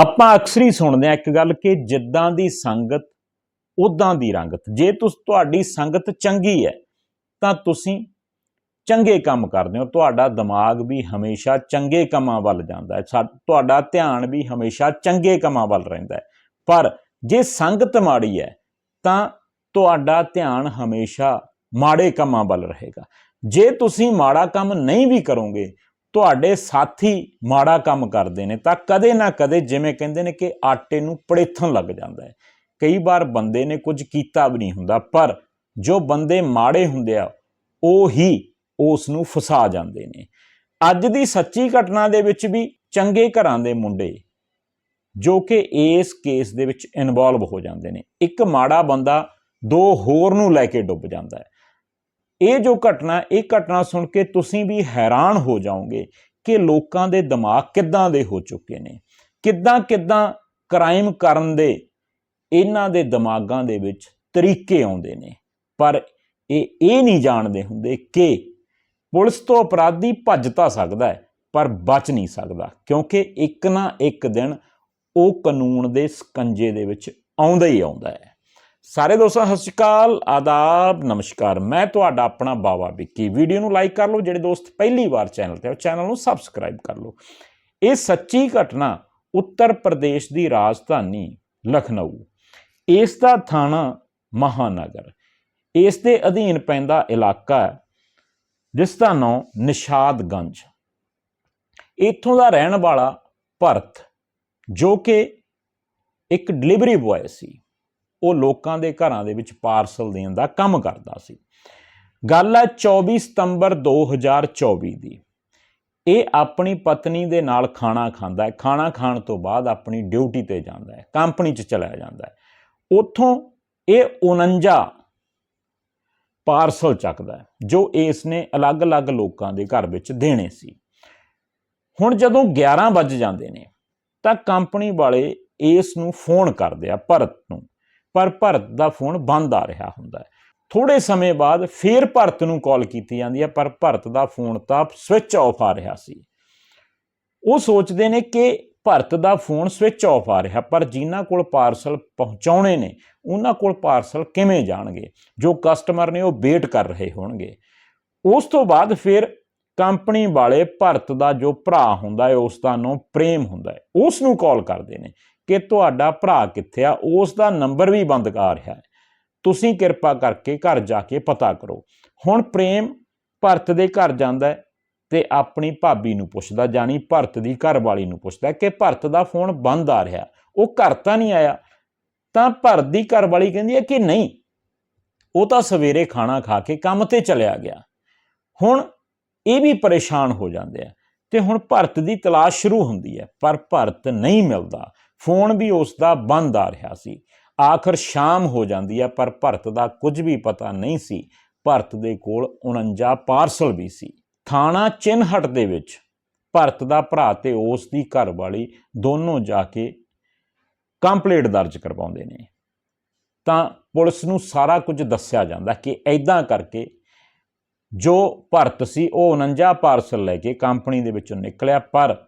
ਆਪਾਂ ਅਕਸਰ ਹੀ ਸੁਣਦੇ ਆ ਇੱਕ ਗੱਲ ਕਿ ਜਿੱਦਾਂ ਦੀ ਸੰਗਤ ਉਦਾਂ ਦੀ ਰੰਗਤ। ਜੇ ਤੁਸ, ਤੁਹਾਡੀ ਸੰਗਤ ਚੰਗੀ ਹੈ, ਤਾਂ ਤੁਸੀਂ ਚੰਗੇ ਕੰਮ ਕਰਦੇ ਹੋ। ਤੁਹਾਡਾ ਦਿਮਾਗ ਵੀ ਹਮੇਸ਼ਾ ਚੰਗੇ ਕੰਮਾਂ ਵੱਲ ਜਾਂਦਾ ਹੈ। ਸਾ- ਤੁਹਾਡਾ ਧਿਆਨ ਵੀ ਹਮੇਸ਼ਾ ਚੰਗੇ ਕੰਮਾਂ ਵੱਲ ਰਹਿੰਦਾ ਹੈ। ਪਰ ਜੇ ਸੰਗਤ ਮਾੜੀ ਹੈ, ਤਾਂ ਤੁਹਾਡਾ ਧਿਆਨ ਹਮੇਸ਼ਾ ਮਾੜੇ ਕੰਮਾਂ ਵੱਲ ਰਹੇਗਾ। ਜੇ ਤੁਸੀਂ ਮਾੜਾ ਕੰਮ ਨਹੀਂ ਵੀ ਕਰੋਗੇ ਤੁਹਾਡੇ ਸਾਥੀ ਮਾੜਾ ਕੰਮ ਕਰਦੇ ਨੇ, ਤਾਂ ਕਦੇ ਨਾ ਕਦੇ ਜਿਵੇਂ ਕਹਿੰਦੇ ਨੇ ਕਿ ਆਟੇ ਨੂੰ ਪੜੇਥਣ ਲੱਗ ਜਾਂਦਾ ਹੈ। ਕਈ ਵਾਰ ਬੰਦੇ ਨੇ ਕੁਝ ਕੀਤਾ ਵੀ ਨਹੀਂ ਹੁੰਦਾ, ਪਰ ਜੋ ਬੰਦੇ ਮਾੜੇ ਹੁੰਦੇ ਆ, ਉਹ ਹੀ ਉਸ ਨੂੰ ਫਸਾ ਜਾਂਦੇ ਨੇ। ਅੱਜ ਦੀ ਸੱਚੀ ਘਟਨਾ ਦੇ ਵਿੱਚ ਵੀ ਚੰਗੇ ਘਰਾਂ ਦੇ ਮੁੰਡੇ ਜੋ ਕਿ ਇਸ ਕੇਸ ਦੇ ਵਿੱਚ ਇਨਵੋਲਵ ਹੋ ਜਾਂਦੇ ਨੇ। ਇੱਕ ਮਾੜਾ ਬੰਦਾ ਦੋ ਹੋਰ ਨੂੰ ਲੈ ਕੇ ਡੁੱਬ ਜਾਂਦਾ ਹੈ। ਇਹ ਜੋ ਘਟਨਾ, ਇਹ ਘਟਨਾ ਸੁਣ ਕੇ ਤੁਸੀਂ ਵੀ ਹੈਰਾਨ ਹੋ ਜਾਓਗੇ ਕਿ ਲੋਕਾਂ ਦੇ ਦਿਮਾਗ ਕਿੱਦਾਂ ਦੇ ਹੋ ਚੁੱਕੇ ਨੇ। ਕਿੱਦਾਂ ਕਿੱਦਾਂ ਕ੍ਰਾਈਮ ਕਰਨ ਦੇ ਇਹਨਾਂ ਦੇ ਦਿਮਾਗਾਂ ਦੇ ਵਿੱਚ ਤਰੀਕੇ ਆਉਂਦੇ ਨੇ। ਪਰ ਇਹ ਇਹ ਨਹੀਂ ਜਾਣਦੇ ਹੁੰਦੇ ਕਿ ਪੁਲਿਸ ਤੋਂ ਅਪਰਾਧੀ ਭੱਜ ਤਾਂ ਸਕਦਾ ਹੈ, ਪਰ ਬਚ ਨਹੀਂ ਸਕਦਾ। ਕਿਉਂਕਿ ਇੱਕ ਨਾ ਇੱਕ ਦਿਨ ਉਹ ਕਾਨੂੰਨ ਦੇ ਸਕੰਜੇ ਦੇ ਵਿੱਚ ਆਉਂਦਾ ਹੀ ਆਉਂਦਾ ਹੈ। ਸਾਰੇ ਦੋਸਤਾਂ, ਸਤਿ ਸ਼੍ਰੀ ਅਕਾਲ, ਆਦਾਬ, ਨਮਸਕਾਰ। ਮੈਂ ਤੁਹਾਡਾ ਆਪਣਾ ਬਾਵਾ ਵਿੱਕੀ। ਵੀਡੀਓ ਨੂੰ ਲਾਈਕ ਕਰ ਲਓ, ਜਿਹੜੇ ਦੋਸਤ ਪਹਿਲੀ ਵਾਰ ਚੈਨਲ ਤੇ ਆ ਚੈਨਲ ਨੂੰ ਸਬਸਕ੍ਰਾਈਬ ਕਰ ਲਓ। ਇਹ ਸੱਚੀ ਘਟਨਾ ਉੱਤਰ ਪ੍ਰਦੇਸ਼ ਦੀ ਰਾਜਧਾਨੀ ਲਖਨਊ। ਇਸ ਦਾ ਥਾਣਾ ਮਹਾਨਗਰ। ਇਸ ਦੇ ਅਧੀਨ ਪੈਂਦਾ ਇਲਾਕਾ ਹੈ, ਜਿਸ ਦਾ ਨਾਮ ਨਿਸ਼ਾਦਗੰਜ। ਇੱਥੋਂ ਦਾ ਰਹਿਣ ਵਾਲਾ ਭਰਤ, ਜੋ ਕਿ ਇੱਕ ਡਿਲੀਵਰੀ ਬੁਆਏ ਸੀ। ਉਹ ਲੋਕਾਂ ਦੇ ਘਰਾਂ ਦੇ ਵਿੱਚ ਪਾਰਸਲ ਦੇਣ ਦਾ ਕੰਮ ਕਰਦਾ ਸੀ। ਗੱਲ ਹੈ 24 ਸਤੰਬਰ 2024 ਦੀ। ਇਹ ਆਪਣੀ ਪਤਨੀ ਦੇ ਨਾਲ ਖਾਣਾ ਖਾਂਦਾ ਹੈ। ਖਾਣਾ ਖਾਣ ਤੋਂ ਬਾਅਦ ਆਪਣੀ ਡਿਊਟੀ ਤੇ ਜਾਂਦਾ ਹੈ। ਕੰਪਨੀ 'ਚ ਚਲਾ ਜਾਂਦਾ ਹੈ। ਉੱਥੋਂ ਇਹ 49 ਪਾਰਸਲ ਚੱਕਦਾ ਹੈ, ਜੋ ਇਸ ਨੇ ਅਲੱਗ-ਅਲੱਗ ਲੋਕਾਂ ਦੇ ਘਰ ਵਿੱਚ ਦੇਣੇ ਸੀ। ਹੁਣ ਜਦੋਂ 11 ਵੱਜ ਜਾਂਦੇ ਨੇ, ਤਾਂ ਕੰਪਨੀ ਵਾਲੇ ਇਸ ਨੂੰ ਫੋਨ ਕਰਦੇ ਆ ਭਰਤ ਨੂੰ। ਪਰ ਭਰਤ ਦਾ ਫੋਨ ਬੰਦ ਆ ਰਿਹਾ ਹੁੰਦਾ ਹੈ। ਥੋੜੇ ਸਮੇਂ ਬਾਅਦ ਫੇਰ ਭਰਤ ਨੂੰ ਕਾਲ ਕੀਤੀ ਜਾਂਦੀ ਹੈ, ਪਰ ਭਰਤ ਦਾ ਫੋਨ ਤਾਂ ਸਵਿਚ ਆਫ ਆ ਰਿਹਾ ਸੀ। ਉਹ ਸੋਚਦੇ ਨੇ ਕਿ ਭਰਤ ਦਾ ਫੋਨ ਸਵਿਚ ਆਫ ਆ ਰਿਹਾ, ਪਰ ਜਿਨ੍ਹਾਂ ਕੋਲ ਪਾਰਸਲ ਪਹੁੰਚਾਉਣੇ ਨੇ, ਉਹਨਾਂ ਕੋਲ ਪਾਰਸਲ ਕਿਵੇਂ ਜਾਣਗੇ? ਜੋ ਕਸਟਮਰ ਨੇ ਉਹ ਵੇਟ ਕਰ ਰਹੇ ਹੋਣਗੇ। ਉਸ ਤੋਂ ਬਾਅਦ ਫਿਰ ਕੰਪਨੀ ਵਾਲੇ ਭਰਤ ਦਾ ਜੋ ਭਰਾ ਹੁੰਦਾ ਹੈ, ਉਸ ਦਾ ਨਾਮ ਪ੍ਰੇਮ ਹੁੰਦਾ ਹੈ। ਉਸ ਨੂੰ ਕਾਲ ਕਰਦੇ ਨੇ। ਕਿ ਤੁਹਾਡਾ ਭਰਾ ਕਿੱਥੇ ਆ ਉਸ ਦਾ ਨੰਬਰ ਵੀ ਬੰਦ ਆ ਰਿਹਾ ਹੈ। ਤੁਸੀਂ ਕਿਰਪਾ ਕਰਕੇ ਘਰ ਜਾ ਕੇ ਪਤਾ ਕਰੋ। ਹੁਣ ਪ੍ਰੇਮ ਭਰਤ ਦੇ ਘਰ ਜਾਂਦਾ ਹੈ ਤੇ ਆਪਣੀ ਭਾਬੀ ਨੂੰ ਪੁੱਛਦਾ ਜਾਨੀ ਭਰਤ ਦੀ ਘਰਵਾਲੀ ਨੂੰ ਪੁੱਛਦਾ ਕਿ ਭਰਤ ਦਾ ਫੋਨ ਬੰਦ ਆ ਰਿਹਾ। ਉਹ ਘਰ ਤਾਂ ਨਹੀਂ ਆਇਆ। ਤਾਂ ਭਰਤ ਦੀ ਘਰਵਾਲੀ ਕਹਿੰਦੀ ਹੈ ਕਿ ਨਹੀਂ, ਉਹ ਤਾਂ ਸਵੇਰੇ ਖਾਣਾ ਖਾ ਕੇ ਕੰਮ ਤੇ ਚਲਿਆ ਗਿਆ। ਹੁਣ ਇਹ ਵੀ ਪਰੇਸ਼ਾਨ ਹੋ ਜਾਂਦੇ ਆ ਤੇ ਹੁਣ ਭਰਤ ਦੀ ਤਲਾਸ਼ ਸ਼ੁਰੂ ਹੁੰਦੀ ਹੈ, ਪਰ ਭਰਤ ਨਹੀਂ ਮਿਲਦਾ। ਫੋਨ ਵੀ ਉਸ ਦਾ ਬੰਦ ਆ ਰਿਹਾ ਸੀ। ਆਖਰ ਸ਼ਾਮ ਹੋ ਜਾਂਦੀ ਹੈ, ਪਰ ਭਰਤ ਦਾ ਕੁਝ ਵੀ ਪਤਾ ਨਹੀਂ ਸੀ। ਭਰਤ ਦੇ ਕੋਲ 49 ਪਾਰਸਲ ਵੀ ਸੀ। ਥਾਣਾ ਚਿੰਨਹਟ ਦੇ ਵਿੱਚ ਭਰਤ ਦਾ ਭਰਾ ਤੇ ਉਸ ਦੀ ਘਰਵਾਲੀ ਦੋਨੋਂ ਜਾ ਕੇ ਕੰਪਲੇਂਟ ਦਰਜ ਕਰਵਾਉਂਦੇ ਨੇ। ਤਾਂ ਪੁਲਿਸ ਨੂੰ ਸਾਰਾ ਕੁਝ ਦੱਸਿਆ ਜਾਂਦਾ ਕਿ ਐਦਾਂ ਕਰਕੇ ਜੋ ਭਰਤ ਸੀ, ਉਹ 49 ਪਾਰਸਲ ਲੈ ਕੇ ਕੰਪਨੀ ਦੇ ਵਿੱਚੋਂ ਨਿਕਲਿਆ, ਪਰ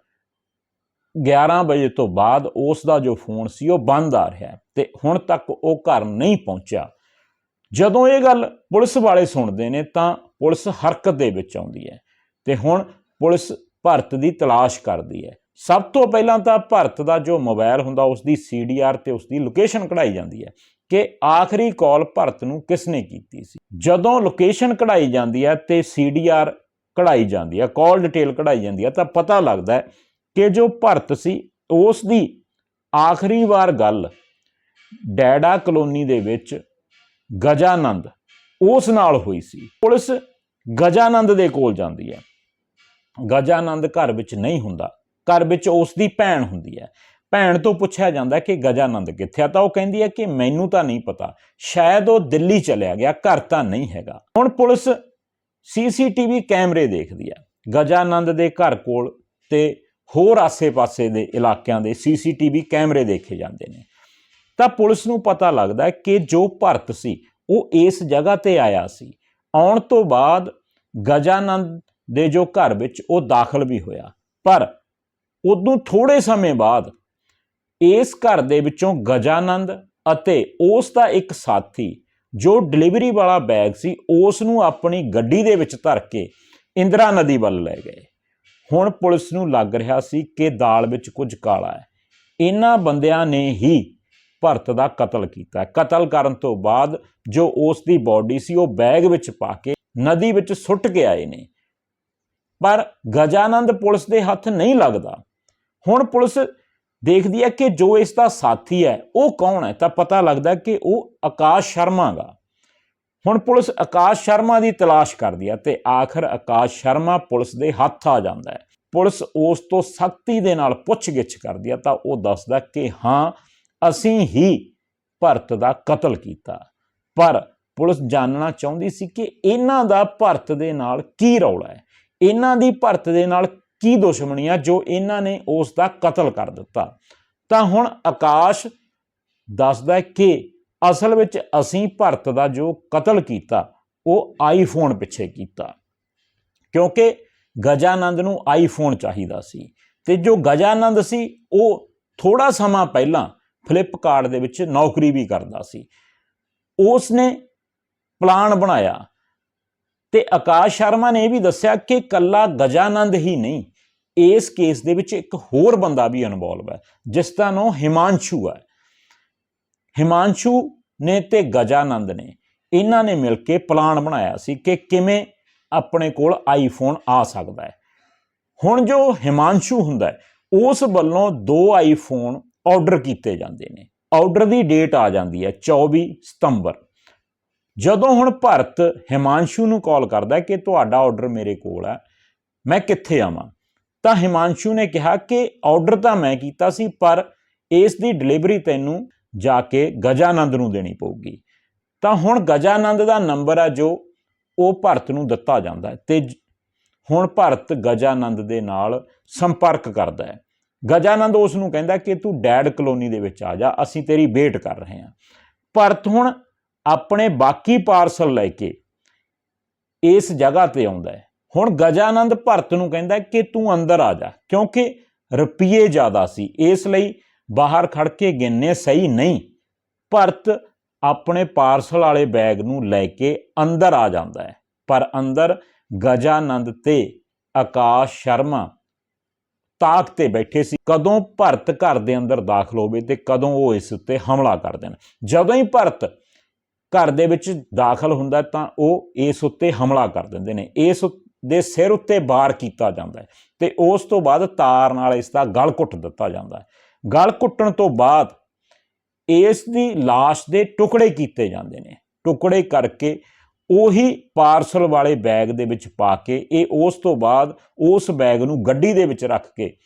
11 ਵਜੇ ਤੋਂ ਬਾਅਦ ਉਸ ਦਾ ਜੋ ਫੋਨ ਸੀ ਉਹ ਬੰਦ ਆ ਰਿਹਾ ਹੈ ਤੇ ਹੁਣ ਤੱਕ ਉਹ ਘਰ ਨਹੀਂ ਪਹੁੰਚਿਆ। ਜਦੋਂ ਇਹ ਗੱਲ ਪੁਲਿਸ ਵਾਲੇ ਸੁਣਦੇ ਨੇ ਤਾਂ ਪੁਲਿਸ ਹਰਕਤ ਦੇ ਵਿੱਚ ਆਉਂਦੀ ਹੈ ਤੇ ਹੁਣ ਪੁਲਿਸ ਭਰਤ ਦੀ ਤਲਾਸ਼ ਕਰਦੀ ਹੈ। ਸਭ ਤੋਂ ਪਹਿਲਾਂ ਤਾਂ ਭਰਤ ਦਾ ਜੋ ਮੋਬਾਈਲ ਹੁੰਦਾ ਉਸ ਦੀ ਸੀਡੀਆਰ ਤੇ ਉਸ ਦੀ ਲੋਕੇਸ਼ਨ ਕਢਾਈ ਜਾਂਦੀ ਹੈ ਕਿ ਆਖਰੀ ਕਾਲ ਭਰਤ ਨੂੰ ਕਿਸ ਨੇ ਕੀਤੀ ਸੀ। ਜਦੋਂ ਲੋਕੇਸ਼ਨ ਕਢਾਈ ਜਾਂਦੀ ਹੈ ਤੇ ਸੀਡੀਆਰ ਕਢਾਈ ਜਾਂਦੀ ਹੈ, ਕਾਲ ਡਿਟੇਲ ਕਢਾਈ ਜਾਂਦੀ ਹੈ ਤਾਂ ਪਤਾ ਲੱਗਦਾ ਹੈ ਕਿ ਜੋ ਭਰਤ ਸੀ, ਉਸ ਦੀ ਆਖਰੀ ਵਾਰ ਗੱਲ ਡੈਡਾ ਕਲੋਨੀ ਦੇ ਵਿੱਚ ਗਜਾਨੰਦ, ਉਸ ਨਾਲ ਹੋਈ ਸੀ। ਪੁਲਿਸ ਗਜਾਨੰਦ ਦੇ ਕੋਲ ਜਾਂਦੀ ਹੈ। ਗਜਾਨੰਦ ਘਰ ਵਿੱਚ ਨਹੀਂ ਹੁੰਦਾ। ਘਰ ਵਿੱਚ ਉਸ ਦੀ ਭੈਣ ਹੁੰਦੀ ਹੈ। ਭੈਣ ਤੋਂ ਪੁੱਛਿਆ ਜਾਂਦਾ ਕਿ ਗਜਾਨੰਦ ਕਿੱਥੇ ਆ, ਤਾਂ ਉਹ ਕਹਿੰਦੀ ਹੈ ਕਿ ਮੈਨੂੰ ਤਾਂ ਨਹੀਂ ਪਤਾ। ਸ਼ਾਇਦ ਉਹ ਦਿੱਲੀ ਚਲਿਆ ਗਿਆ, ਘਰ ਤਾਂ ਨਹੀਂ ਹੈਗਾ। ਹੁਣ ਪੁਲਿਸ ਸੀਸੀਟੀਵੀ ਕੈਮਰੇ ਦੇਖਦੀ ਹੈ। ਗਜਾਨੰਦ ਦੇ ਘਰ ਕੋਲ ਤੇ ਹੋਰ ਆਸੇ-ਪਾਸੇ ਦੇ ਇਲਾਕਿਆਂ ਦੇ ਸੀਸੀਟੀਵੀ ਕੈਮਰੇ ਦੇਖੇ ਜਾਂਦੇ ਨੇ। ਤਾਂ ਪੁਲਿਸ ਨੂੰ ਪਤਾ ਲੱਗਦਾ ਕਿ ਜੋ ਭਰਤ ਸੀ, ਉਹ ਇਸ ਜਗ੍ਹਾ ਤੇ ਆਇਆ ਸੀ। ਆਉਣ ਤੋਂ ਬਾਅਦ ਗਜਾਨੰਦ ਦੇ ਜੋ ਘਰ ਵਿੱਚ ਉਹ ਦਾਖਲ ਵੀ ਹੋਇਆ। ਪਰ ਉਦੋਂ ਥੋੜੇ ਸਮੇਂ ਬਾਅਦ ਇਸ ਘਰ ਦੇ ਵਿੱਚੋਂ ਗਜਾਨੰਦ ਅਤੇ ਉਸ ਦਾ ਇੱਕ ਸਾਥੀ ਜੋ ਡਿਲੀਵਰੀ ਵਾਲਾ ਬੈਗ ਸੀ, ਉਸ ਨੂੰ ਆਪਣੀ ਗੱਡੀ ਦੇ ਵਿੱਚ ਧਰ ਕੇ ਇੰਦਰਾ ਨਦੀ ਵੱਲ ਲੈ ਗਏ। ਹੁਣ ਪੁਲਿਸ ਨੂੰ ਲੱਗ ਰਿਹਾ ਸੀ ਕਿ ਦਾਲ ਵਿੱਚ ਕੁਝ ਕਾਲਾ ਹੈ। ਇਹਨਾਂ ਬੰਦਿਆਂ ਨੇ ਹੀ ਭਰਤ ਦਾ ਕਤਲ ਕੀਤਾ ਕਤਲ ਕਰਨ ਤੋਂ ਬਾਅਦ ਜੋ ਉਸ ਦੀ ਬਾਡੀ ਸੀ, ਉਹ ਬੈਗ ਵਿੱਚ ਪਾ ਕੇ ਨਦੀ ਵਿੱਚ ਸੁੱਟ ਕੇ ਆਏ ਨੇ। ਪਰ ਗਜਾਨੰਦ ਪੁਲਿਸ ਦੇ ਹੱਥ ਨਹੀਂ ਲੱਗਦਾ। ਹੁਣ ਪੁਲਿਸ ਦੇਖਦੀ ਹੈ ਕਿ ਜੋ ਇਸ ਦਾ ਸਾਥੀ ਹੈ, ਉਹ ਕੌਣ ਹੈ? ਤਾਂ ਪਤਾ ਲੱਗਦਾ ਕਿ ਉਹ ਆਕਾਸ਼ ਸ਼ਰਮਾ ਗਾ। ਹੁਣ ਪੁਲਿਸ ਆਕਾਸ਼ ਸ਼ਰਮਾ ਦੀ ਤਲਾਸ਼ ਕਰਦੀ ਹੈ ਤੇ ਆਖਰ ਆਕਾਸ਼ ਸ਼ਰਮਾ ਪੁਲਿਸ ਦੇ ਹੱਥ ਆ ਜਾਂਦਾ ਹੈ। ਪੁਲਿਸ ਉਸ ਤੋਂ ਸਖਤੀ ਦੇ ਨਾਲ ਪੁੱਛਗਿੱਛ ਕਰਦੀ ਹੈ ਤਾਂ ਉਹ ਦੱਸਦਾ ਕਿ ਹਾਂ, ਅਸੀਂ ਹੀ ਭਰਤ ਦਾ ਕਤਲ ਕੀਤਾ। ਪਰ ਪੁਲਿਸ ਜਾਣਨਾ ਚਾਹੁੰਦੀ ਸੀ ਕਿ ਇਹਨਾਂ ਦਾ ਭਰਤ ਦੇ ਨਾਲ ਕੀ ਰੌਲਾ ਹੈ। ਇਹਨਾਂ ਦੀ ਭਰਤ ਦੇ ਨਾਲ ਕੀ ਦੁਸ਼ਮਣੀ ਆ ਜੋ ਇਹਨਾਂ ਨੇ ਉਸ ਦਾ ਕਤਲ ਕਰ ਦਿੱਤਾ। ਤਾਂ ਹੁਣ ਆਕਾਸ਼ ਦੱਸਦਾ ਕਿ ਅਸਲ ਵਿੱਚ ਅਸੀਂ ਭਰਤ ਦਾ ਜੋ ਕਤਲ ਕੀਤਾ, ਉਹ ਆਈਫੋਨ ਪਿੱਛੇ ਕੀਤਾ। ਕਿਉਂਕਿ ਗਜਾਨੰਦ ਨੂੰ ਆਈਫੋਨ ਚਾਹੀਦਾ ਸੀ ਤੇ ਜੋ ਗਜਾਨੰਦ ਸੀ, ਉਹ ਥੋੜਾ ਸਮਾਂ ਪਹਿਲਾਂ ਫਲਿੱਪਕਾਰਟ ਦੇ ਵਿੱਚ ਨੌਕਰੀ ਵੀ ਕਰਦਾ ਸੀ। ਉਸ ਨੇ ਪਲਾਨ ਬਣਾਇਆ ਤੇ ਆਕਾਸ਼ ਸ਼ਰਮਾ ਨੇ ਇਹ ਵੀ ਦੱਸਿਆ ਕਿ ਕੱਲਾ ਗਜਾਨੰਦ ਹੀ ਨਹੀਂ, ਇਸ ਕੇਸ ਦੇ ਵਿੱਚ ਇੱਕ ਹੋਰ ਬੰਦਾ ਵੀ ਇਨਵੋਲਵ ਹੈ, ਜਿਸ ਦਾ ਨਾਮ ਹਿਮਾਂਸ਼ੂ ਹੈ। ਹਿਮਾਂਸ਼ੂ ਨੇ ਤੇ ਗਜਾਨੰਦ ਨੇ। ਇਹਨਾਂ ਨੇ ਮਿਲ ਕੇ ਪਲਾਨ ਬਣਾਇਆ ਸੀ ਕਿ ਕਿਵੇਂ ਆਪਣੇ ਕੋਲ ਆਈਫੋਨ ਆ ਸਕਦਾ ਹੈ। ਹੁਣ ਜੋ ਹਿਮਾਂਸ਼ੂ ਹੁੰਦਾ ਹੈ, ਉਸ ਵੱਲੋਂ ਦੋ ਆਈਫੋਨ ਆਰਡਰ ਕੀਤੇ ਜਾਂਦੇ ਨੇ। ਆਰਡਰ ਦੀ ਡੇਟ ਆ ਜਾਂਦੀ ਹੈ 24 ਸਤੰਬਰ। ਜਦੋਂ ਹੁਣ ਭਰਤ ਹਿਮਾਂਸ਼ੂ ਨੂੰ ਕਾਲ ਕਰਦਾ ਕਿ ਤੁਹਾਡਾ ਆਰਡਰ ਮੇਰੇ ਕੋਲ ਹੈ, ਮੈਂ ਕਿੱਥੇ ਆਵਾਂ? ਤਾਂ ਹਿਮਾਂਸ਼ੂ ਨੇ ਕਿਹਾ ਕਿ ਆਰਡਰ ਤਾਂ ਮੈਂ ਕੀਤਾ ਸੀ, ਪਰ ਇਸ ਦੀ ਡਿਲੀਵਰੀ ਤੈਨੂੰ ਜਾ ਕੇ ਗਜਾਨੰਦ ਨੂੰ ਦੇਣੀ ਪਊਗੀ। ਤਾਂ ਹੁਣ ਗਜਾਨੰਦ ਦਾ ਨੰਬਰ ਹੈ ਜੋ, ਉਹ ਭਰਤ ਨੂੰ ਦਿੱਤਾ ਜਾਂਦਾ ਹੈ ਤੇ ਹੁਣ ਭਰਤ ਗਜਾਨੰਦ ਦੇ ਨਾਲ ਸੰਪਰਕ ਕਰਦਾ ਹੈ। ਗਜਾਨੰਦ ਉਸ ਨੂੰ ਕਹਿੰਦਾ ਕਿ ਤੂੰ ਡੈਡ ਕਲੋਨੀ ਦੇ ਵਿੱਚ ਆ ਜਾ, ਅਸੀਂ ਤੇਰੀ ਵੇਟ ਕਰ ਰਹੇ ਹਾਂ। ਭਰਤ ਹੁਣ ਆਪਣੇ ਬਾਕੀ ਪਾਰਸਲ ਲੈ ਕੇ ਇਸ ਜਗ੍ਹਾ ਤੇ ਆਉਂਦਾ ਹੈ। ਹੁਣ ਗਜਾਨੰਦ ਭਰਤ ਨੂੰ ਕਹਿੰਦਾ ਕਿ ਤੂੰ ਅੰਦਰ ਆ ਜਾ, ਕਿਉਂਕਿ ਰੁਪਏ ਜ਼ਿਆਦਾ ਸੀ, ਇਸ ਲਈ ਬਾਹਰ ਖੜ ਕੇ ਗਿਣਨੇ ਸਹੀ ਨਹੀਂ। ਭਰਤ ਆਪਣੇ ਪਾਰਸਲ ਵਾਲੇ ਬੈਗ ਨੂੰ ਲੈ ਕੇ ਅੰਦਰ ਆ ਜਾਂਦਾ ਹੈ। ਪਰ ਅੰਦਰ ਗਜਾਨੰਦ ਤੇ ਆਕਾਸ਼ ਸ਼ਰਮਾ ਤਾਕ ਤੇ ਬੈਠੇ ਸੀ। ਕਦੋਂ ਭਰਤ ਘਰ ਦੇ ਅੰਦਰ ਦਾਖਲ ਹੋਵੇ ਤੇ ਕਦੋਂ ਉਹ ਇਸ ਉੱਤੇ ਹਮਲਾ ਕਰ ਦੇਣ। ਜਦੋਂ ਹੀ ਭਰਤ ਘਰ ਦੇ ਵਿੱਚ ਦਾਖਲ ਹੁੰਦਾ ਤਾਂ ਉਹ ਇਸ ਉੱਤੇ ਹਮਲਾ ਕਰ ਦਿੰਦੇ ਨੇ। ਇਸ ਦੇ ਸਿਰ ਉੱਤੇ ਵਾਰ ਕੀਤਾ ਜਾਂਦਾ ਹੈ ਤੇ ਉਸ ਤੋਂ ਬਾਅਦ ਤਾਰ ਨਾਲ ਇਸ ਦਾ ਗਲ ਘੁੱਟ ਦਿੱਤਾ ਜਾਂਦਾ ਹੈ। ਗਲ ਘੁੱਟਣ ਤੋਂ ਬਾਅਦ ਇਸ ਦੀ লাশ ਦੇ ਟੁਕੜੇ ਕੀਤੇ ਜਾਂਦੇ ਨੇ। ਟੁਕੜੇ ਕਰਕੇ ਉਹੀ ਪਾਰਸਲ ਵਾਲੇ ਬੈਗ ਦੇ ਵਿੱਚ ਪਾ ਕੇ ਇਹ ਉਸ ਤੋਂ ਬਾਅਦ ਉਸ ਬੈਗ ਨੂੰ ਗੱਡੀ ਦੇ ਵਿੱਚ ਰੱਖ ਕੇ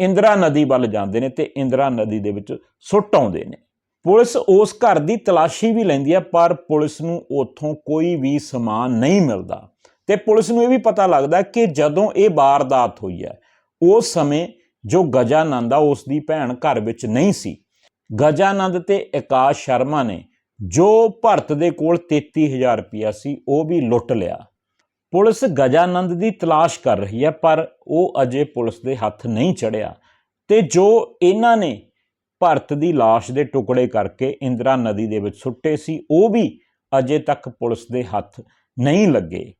ਇੰਦਰਾ ਨਦੀ ਵੱਲ ਜਾਂਦੇ ਨੇ ਤੇ ਇੰਦਰਾ ਨਦੀ ਦੇ ਵਿੱਚ ਸੁੱਟ ਆਉਂਦੇ ਨੇ। ਪੁਲਿਸ ਉਸ ਘਰ ਦੀ ਤਲਾਸ਼ੀ ਵੀ ਲੈਂਦੀ ਹੈ ਪਰ ਪੁਲਿਸ ਨੂੰ ਉੱਥੋਂ ਕੋਈ ਵੀ ਸਮਾਨ ਨਹੀਂ ਮਿਲਦਾ। ਤੇ ਪੁਲਿਸ ਨੂੰ ਇਹ ਵੀ ਪਤਾ ਲੱਗਦਾ ਕਿ ਜਦੋਂ ਇਹ ਵਾਰਦਾਤ ਹੋਈ ਹੈ, ਉਸ ਸਮੇਂ ਜੋ ਗਜਾਨੰਦ ਆ, ਉਸ ਦੀ ਭੈਣ ਘਰ ਵਿੱਚ ਨਹੀਂ ਸੀ। ਗਜਾਨੰਦ ਤੇ ਆਕਾਸ਼ ਸ਼ਰਮਾ ਨੇ ਜੋ ਭਰਤ ਦੇ ਕੋਲ 33000 ਰੁਪਇਆ ਸੀ, ਉਹ ਵੀ ਲੁੱਟ ਲਿਆ। ਪੁਲਿਸ ਗਜਾਨੰਦ ਦੀ ਤਲਾਸ਼ ਕਰ ਰਹੀ ਹੈ, ਪਰ ਉਹ ਅਜੇ ਪੁਲਿਸ ਦੇ ਹੱਥ ਨਹੀਂ ਚੜਿਆ ਤੇ ਜੋ ਇਹਨਾਂ ਨੇ ਭਰਤ ਦੀ লাশ ਦੇ ਟੁਕੜੇ ਕਰਕੇ ਇੰਦਰਾ ਨਦੀ ਦੇ ਵਿੱਚ ਸੁੱਟੇ ਸੀ, ਉਹ ਵੀ ਅਜੇ ਤੱਕ ਪੁਲਿਸ ਦੇ ਹੱਥ ਨਹੀਂ ਲੱਗੇ।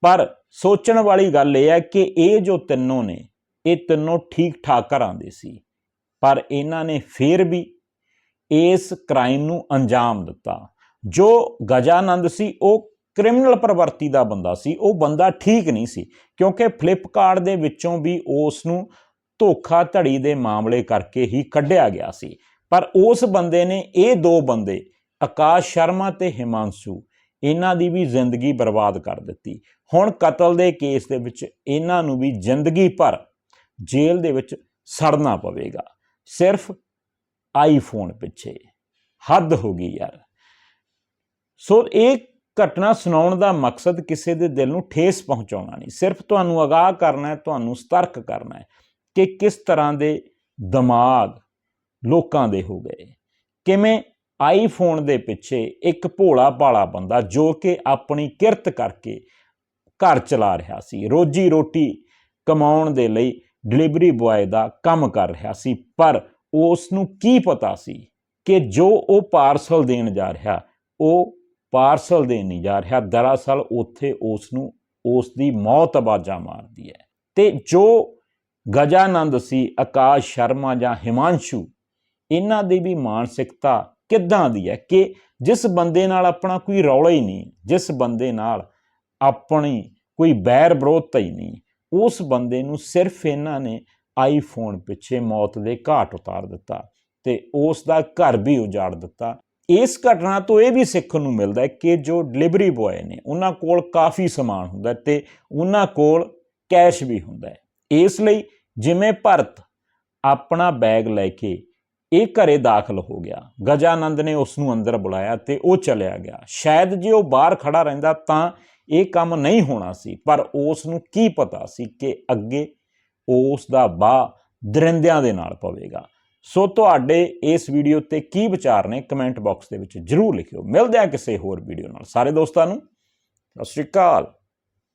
ਪਰ ਸੋਚਣ ਵਾਲੀ ਗੱਲ ਇਹ ਹੈ ਕਿ ਇਹ ਜੋ ਤਿੰਨੋਂ ਨੇ ਇਹ ਤਿੰਨੋਂ ਠੀਕ ਠਾਕ ਘਰਾਂ ਦੇ ਸੀ। ਪਰ ਇਹਨਾਂ ਨੇ ਫੇਰ ਵੀ ਇਸ ਕ੍ਰਾਈਮ ਨੂੰ ਅੰਜਾਮ ਦਿੱਤਾ। ਜੋ ਗਜਾਨੰਦ ਸੀ, ਉਹ ਕ੍ਰਿਮੀਨਲ ਪ੍ਰਵਰਤੀ ਦਾ ਬੰਦਾ ਸੀ। ਉਹ ਬੰਦਾ ਠੀਕ ਨਹੀਂ ਸੀ, ਕਿਉਂਕਿ ਫਲਿੱਪਕਾਰਟ ਦੇ ਵਿੱਚੋਂ ਵੀ ਉਸ ਨੂੰ ਧੋਖਾ ਧੜੀ ਦੇ ਮਾਮਲੇ ਕਰਕੇ ਹੀ ਕੱਢਿਆ ਗਿਆ ਸੀ। ਪਰ ਉਸ ਬੰਦੇ ਨੇ ਇਹ ਦੋ ਬੰਦੇ, ਆਕਾਸ਼ ਸ਼ਰਮਾ ਤੇ ਹਿਮਾਂਸ਼ੂ, ਇਹਨਾਂ ਦੀ ਵੀ ਜ਼ਿੰਦਗੀ ਬਰਬਾਦ ਕਰ ਦਿੱਤੀ। ਹੁਣ ਕਤਲ ਦੇ ਕੇਸ ਦੇ ਵਿੱਚ ਇਹਨਾਂ ਨੂੰ ਵੀ ਜ਼ਿੰਦਗੀ ਭਰ ਜੇਲ੍ਹ ਦੇ ਵਿੱਚ ਸੜਨਾ ਪਵੇਗਾ। ਸਿਰਫ ਆਈਫੋਨ ਪਿੱਛੇ। ਹੱਦ ਹੋ ਗਈ ਯਾਰ। ਸੋ ਇਹ ਘਟਨਾ ਸੁਣਾਉਣ ਦਾ ਮਕਸਦ ਕਿਸੇ ਦੇ ਦਿਲ ਨੂੰ ਠੇਸ ਪਹੁੰਚਾਉਣਾ ਨਹੀਂ। ਸਿਰਫ ਤੁਹਾਨੂੰ ਅਗਾਹ ਕਰਨਾ ਹੈ, ਤੁਹਾਨੂੰ ਸਤਰਕ ਕਰਨਾ ਹੈ ਕਿ ਕਿਸ ਤਰ੍ਹਾਂ ਦੇ ਦਿਮਾਗ ਲੋਕਾਂ ਦੇ ਹੋ ਗਏ। ਕਿਵੇਂ ਆਈਫੋਨ ਦੇ ਪਿੱਛੇ ਇੱਕ ਭੋਲਾ ਭਾਲਾ ਬੰਦਾ ਜੋ ਕਿ ਆਪਣੀ ਕਿਰਤ ਕਰਕੇ ਘਰ ਚਲਾ ਰਿਹਾ ਸੀ, ਰੋਜੀ ਰੋਟੀ ਕਮਾਉਣ ਦੇ ਲਈ ਡਿਲੀਵਰੀ ਬੁਆਏ ਦਾ ਕੰਮ ਕਰ ਰਿਹਾ ਸੀ, ਪਰ ਉਸ ਨੂੰ ਕੀ ਪਤਾ ਸੀ ਕਿ ਜੋ ਉਹ ਪਾਰਸਲ ਦੇਣ ਜਾ ਰਿਹਾ, ਉਹ ਪਾਰਸਲ ਦੇਣ ਨਹੀਂ ਜਾ ਰਿਹਾ। ਦਰਅਸਲ ਉੱਥੇ ਉਸ ਨੂੰ ਉਸ ਦੀ ਮੌਤ ਆਵਾਜ਼ਾਂ ਮਾਰਦੀ ਹੈ। ਤੇ ਜੋ ਗਜਾਨੰਦ ਸੀ, ਆਕਾਸ਼ ਸ਼ਰਮਾ ਜਾਂ ਹਿਮਾਂਸ਼ੂ, ਇਹਨਾਂ ਦੀ ਵੀ ਮਾਨਸਿਕਤਾ ਕਿੱਦਾਂ ਦੀ ਹੈ ਕਿ ਜਿਸ ਬੰਦੇ ਨਾਲ ਆਪਣਾ ਕੋਈ ਰੌਲਾ ਹੀ ਨਹੀਂ, ਜਿਸ ਬੰਦੇ ਨਾਲ ਆਪਣੀ ਕੋਈ ਬੈਰ ਵਿਰੋਧਤਾ ਹੀ ਨਹੀਂ ਉਸ ਬੰਦੇ ਨੂੰ ਸਿਰਫ ਇਹਨਾਂ ਨੇ ਆਈਫੋਨ ਪਿੱਛੇ ਮੌਤ ਦੇ ਘਾਟ ਉਤਾਰ ਦਿੱਤਾ ਤੇ ਉਸ ਦਾ ਘਰ ਵੀ ਉਜਾੜ ਦਿੱਤਾ। ਇਸ ਘਟਨਾ ਤੋਂ ਇਹ ਵੀ ਸਿੱਖਣ ਨੂੰ ਮਿਲਦਾ ਹੈ ਕਿ ਜੋ ਡਿਲੀਵਰੀ ਬੁਆਏ ਨੇ, ਉਹਨਾਂ ਕੋਲ ਕਾਫੀ ਸਮਾਨ ਹੁੰਦਾ ਹੈ ਤੇ ਉਹਨਾਂ ਕੋਲ ਕੈਸ਼ ਵੀ ਹੁੰਦਾ ਹੈ। ਇਸ ਲਈ ਜਿਵੇਂ ਭਰਤ ਆਪਣਾ ਬੈਗ ਲੈ ਕੇ ਇਹ ਘਰੇ ਦਾਖਲ ਹੋ ਗਿਆ, ਗਜਾਨੰਦ ਨੇ ਉਸ ਨੂੰ ਅੰਦਰ ਬੁਲਾਇਆ ਤੇ ਉਹ ਚਲਿਆ ਗਿਆ। ਸ਼ਾਇਦ ਜੇ ਉਹ ਬਾਹਰ ਖੜਾ ਰਹਿੰਦਾ ਤਾਂ ਇਹ ਕੰਮ ਨਹੀਂ ਹੋਣਾ ਸੀ, ਪਰ ਉਸ ਨੂੰ ਕੀ ਪਤਾ ਸੀ ਕਿ ਅੱਗੇ ਉਸ ਦਾ ਬਾਹ ਦਰਿੰਦਿਆਂ ਦੇ ਨਾਲ ਪਵੇਗਾ। ਸੋ ਤੁਹਾਡੇ ਇਸ ਵੀਡੀਓ ਤੇ ਕੀ ਵਿਚਾਰ ਨੇ ਕਮੈਂਟ ਬਾਕਸ ਦੇ ਵਿੱਚ ਜਰੂਰ ਲਿਖਿਓ। ਮਿਲਦੇ ਹਾਂ ਕਿਸੇ ਹੋਰ ਵੀਡੀਓ ਨਾਲ। ਸਾਰੇ ਦੋਸਤਾਂ ਨੂੰ, ਸਤਿ ਸ਼੍ਰੀ ਅਕਾਲ।